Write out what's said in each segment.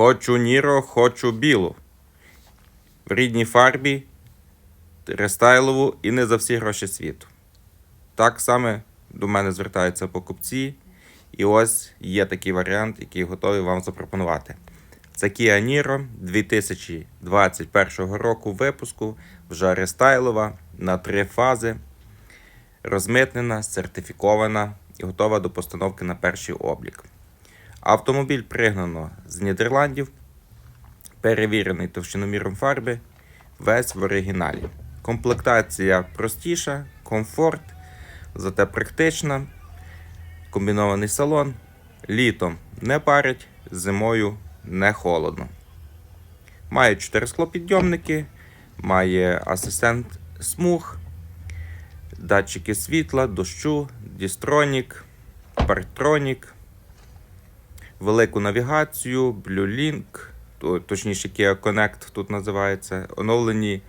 Хочу Ніро, хочу білу. В рідній фарбі, рестайлову і не за всі гроші світу. Так саме до мене звертаються покупці. І ось є такий варіант, який готовий вам запропонувати. Це Kia Niro 2021 року випуску, вже рестайлова на три фази, розмитнена, сертифікована і готова до постановки на перший облік. Автомобіль пригнано з Нідерландів, перевірений товщиноміром фарби, весь в оригіналі. Комплектація простіша, комфорт, зате практична, комбінований салон, літом не парить, зимою не холодно. Має 4 склопідйомники, має асистент смуг, датчики світла, дощу, дістронік, партронік, велику навігацію, Blue-Link, точніше Kia Connect тут називається, оновлені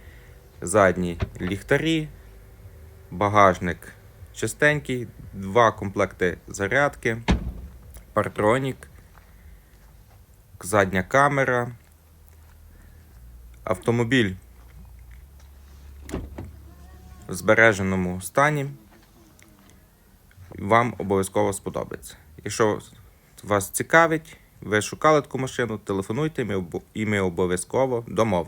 задні ліхтарі, багажник чистенький, два комплекти зарядки, партронік, задня камера. Автомобіль в збереженому стані. Вам обов'язково сподобається. Якщо вас цікавить, ви шукали таку машину, телефонуйте ми і ми обов'язково домовимо.